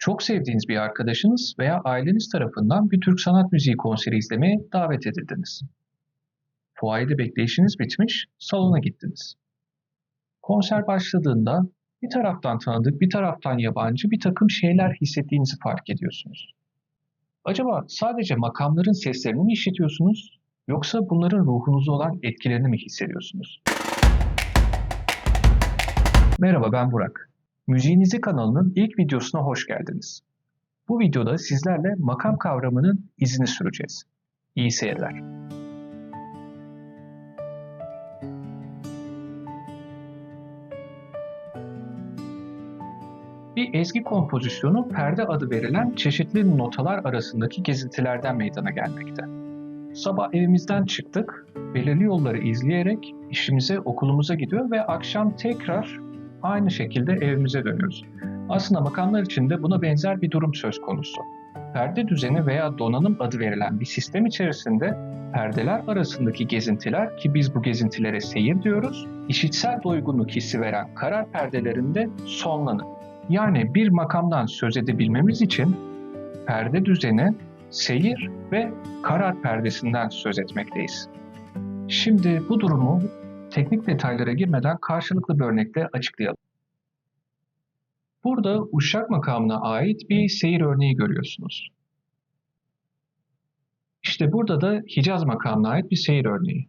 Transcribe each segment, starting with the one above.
Çok sevdiğiniz bir arkadaşınız veya aileniz tarafından bir Türk sanat müziği konseri izlemeye davet edildiniz. Fuayede bekleyişiniz bitmiş, salona gittiniz. Konser başladığında bir taraftan tanıdık, bir taraftan yabancı bir takım şeyler hissettiğinizi fark ediyorsunuz. Acaba sadece makamların seslerini mi işitiyorsunuz yoksa bunların ruhunuza olan etkilerini mi hissediyorsunuz? Merhaba ben Burak. Müziğinizi kanalının ilk videosuna hoş geldiniz. Bu videoda sizlerle makam kavramının izini süreceğiz. İyi seyirler. Bir ezgi kompozisyonu perde adı verilen çeşitli notalar arasındaki gezintilerden meydana gelmekte. Sabah evimizden çıktık, belirli yolları izleyerek işimize, okulumuza gidiyor ve akşam tekrar aynı şekilde evimize dönüyoruz. Aslında makamlar için de buna benzer bir durum söz konusu. Perde düzeni veya donanım adı verilen bir sistem içerisinde perdeler arasındaki gezintiler ki biz bu gezintilere seyir diyoruz, işitsel doygunluk hissi veren karar perdelerinde sonlanır. Yani bir makamdan söz edebilmemiz için perde düzeni, seyir ve karar perdesinden söz etmekteyiz. Şimdi bu durumu teknik detaylara girmeden karşılıklı bir örnekle açıklayalım. Burada uşak makamına ait bir seyir örneği görüyorsunuz. İşte burada da Hicaz makamına ait bir seyir örneği.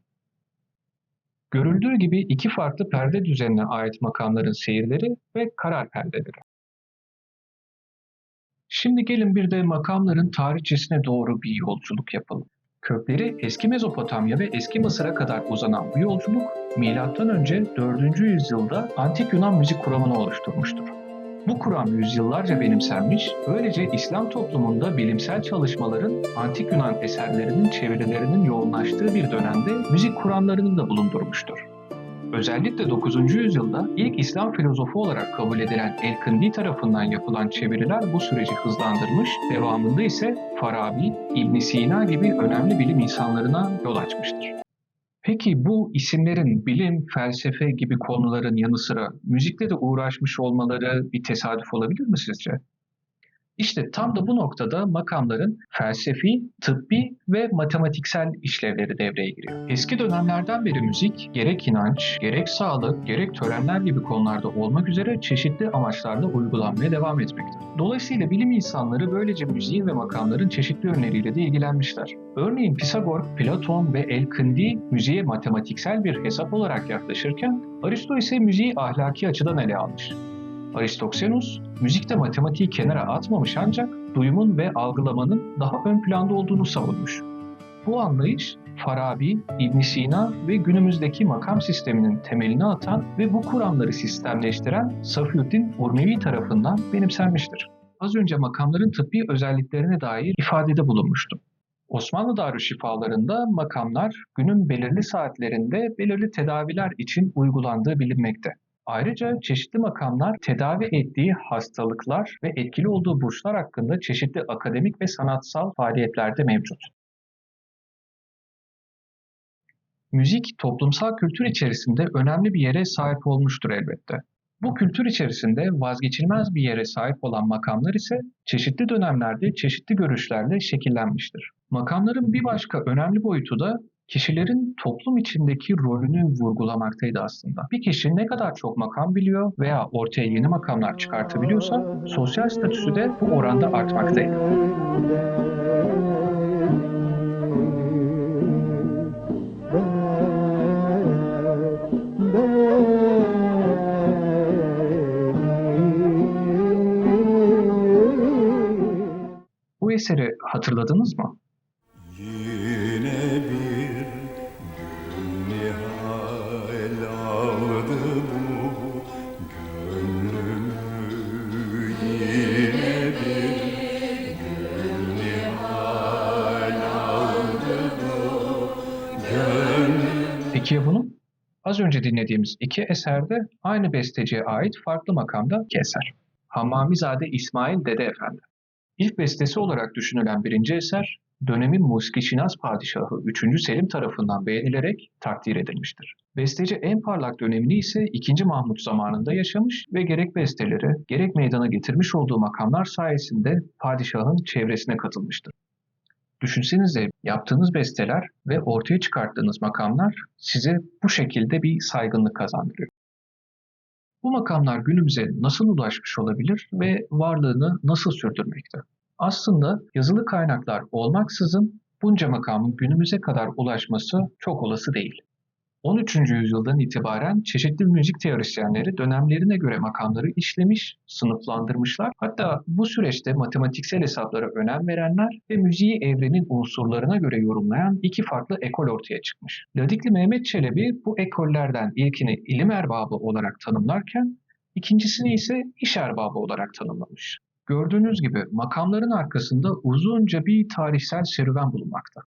Görüldüğü gibi iki farklı perde düzenine ait makamların seyirleri ve karar perdeleri. Şimdi gelin bir de makamların tarihçesine doğru bir yolculuk yapalım. Kökleri eski Mezopotamya ve eski Mısır'a kadar uzanan bu yolculuk M.Ö. 4. yüzyılda Antik Yunan müzik kuramını oluşturmuştur. Bu kuram yüzyıllarca benimsenmiş, böylece İslam toplumunda bilimsel çalışmaların Antik Yunan eserlerinin çevirilerinin yoğunlaştığı bir dönemde müzik kuramlarını da bulundurmuştur. Özellikle 9. yüzyılda ilk İslam filozofu olarak kabul edilen El-Kindi tarafından yapılan çeviriler bu süreci hızlandırmış, devamında ise Farabi, ibn Sina gibi önemli bilim insanlarına yol açmıştır. Peki bu isimlerin bilim, felsefe gibi konuların yanı sıra müzikle de uğraşmış olmaları bir tesadüf olabilir mi sizce? İşte tam da bu noktada makamların felsefi, tıbbi ve matematiksel işlevleri devreye giriyor. Eski dönemlerden beri müzik gerek inanç, gerek sağlık, gerek törenler gibi konularda olmak üzere çeşitli amaçlarla uygulanmaya devam etmekte. Dolayısıyla bilim insanları böylece müziğin ve makamların çeşitli yönleriyle de ilgilenmişler. Örneğin Pisagor, Platon ve El-Kindi müziğe matematiksel bir hesap olarak yaklaşırken Aristo ise müziği ahlaki açıdan ele almış. Aristoksenus, müzikte matematiği kenara atmamış ancak duyumun ve algılamanın daha ön planda olduğunu savunmuş. Bu anlayış Farabi, ibn Sina ve günümüzdeki makam sisteminin temelini atan ve bu kuramları sistemleştiren Safiuddin Urmevi tarafından benimsenmiştir. Az önce makamların tıbbi özelliklerine dair ifadede bulunmuştum. Osmanlı Darüşşifalarında makamlar günün belirli saatlerinde belirli tedaviler için uygulandığı bilinmekte. Ayrıca çeşitli makamlar tedavi ettiği hastalıklar ve etkili olduğu burçlar hakkında çeşitli akademik ve sanatsal faaliyetlerde mevcut. Müzik toplumsal kültür içerisinde önemli bir yere sahip olmuştur elbette. Bu kültür içerisinde vazgeçilmez bir yere sahip olan makamlar ise çeşitli dönemlerde çeşitli görüşlerle şekillenmiştir. Makamların bir başka önemli boyutu da kişilerin toplum içindeki rolünü vurgulamaktaydı aslında. Bir kişi ne kadar çok makam biliyor veya ortaya yeni makamlar çıkartabiliyorsa sosyal statüsü de bu oranda artmaktaydı. Bu eseri hatırladınız mı? Önce dinlediğimiz iki eserde aynı besteciye ait farklı makamda iki eser. Hammamizade İsmail Dede Efendi. İlk bestesi olarak düşünülen birinci eser, dönemin muskişinas padişahı 3. Selim tarafından beğenilerek takdir edilmiştir. Besteci en parlak dönemini ise 2. Mahmut zamanında yaşamış ve gerek besteleri gerek meydana getirmiş olduğu makamlar sayesinde padişahın çevresine katılmıştır. Düşünsenize yaptığınız besteler ve ortaya çıkarttığınız makamlar size bu şekilde bir saygınlık kazandırıyor. Bu makamlar günümüze nasıl ulaşmış olabilir ve varlığını nasıl sürdürmekte? Aslında yazılı kaynaklar olmaksızın bunca makamın günümüze kadar ulaşması çok olası değil. 13. yüzyıldan itibaren çeşitli müzik teorisyenleri dönemlerine göre makamları işlemiş, sınıflandırmışlar. Hatta bu süreçte matematiksel hesaplara önem verenler ve müziği evrenin unsurlarına göre yorumlayan iki farklı ekol ortaya çıkmış. Ladikli Mehmet Çelebi bu ekollerden ilkini ilim erbabı olarak tanımlarken ikincisini ise iş erbabı olarak tanımlamış. Gördüğünüz gibi makamların arkasında uzunca bir tarihsel serüven bulunmakta.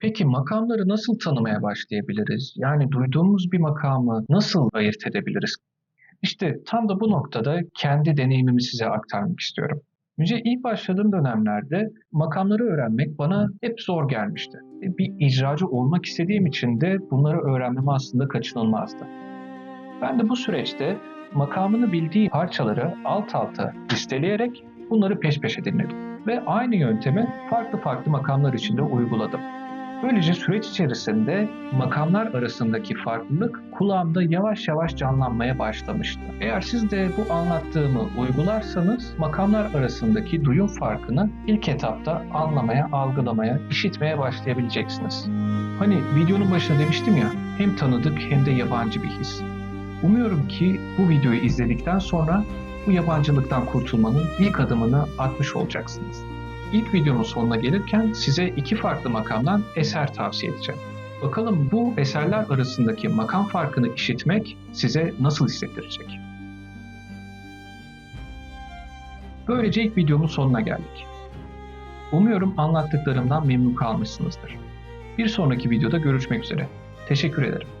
Peki makamları nasıl tanımaya başlayabiliriz? Yani duyduğumuz bir makamı nasıl ayırt edebiliriz? İşte tam da bu noktada kendi deneyimimi size aktarmak istiyorum. Müziğe ilk başladığım dönemlerde makamları öğrenmek bana hep zor gelmişti. Bir icracı olmak istediğim için de bunları öğrenmem aslında kaçınılmazdı. Ben de bu süreçte makamını bildiği parçaları alt alta listeleyerek bunları peş peşe dinledim. Ve aynı yöntemi farklı farklı makamlar içinde uyguladım. Böylece süreç içerisinde makamlar arasındaki farklılık kulağımda yavaş yavaş canlanmaya başlamıştı. Eğer siz de bu anlattığımı uygularsanız makamlar arasındaki duyum farkını ilk etapta anlamaya, algılamaya, işitmeye başlayabileceksiniz. Hani videonun başında demiştim ya, hem tanıdık hem de yabancı bir his. Umuyorum ki bu videoyu izledikten sonra bu yabancılıktan kurtulmanın ilk adımını atmış olacaksınız. İlk videonun sonuna gelirken size iki farklı makamdan eser tavsiye edeceğim. Bakalım bu eserler arasındaki makam farkını işitmek size nasıl hissettirecek? Böylece ilk videomun sonuna geldik. Umuyorum anlattıklarımdan memnun kalmışsınızdır. Bir sonraki videoda görüşmek üzere. Teşekkür ederim.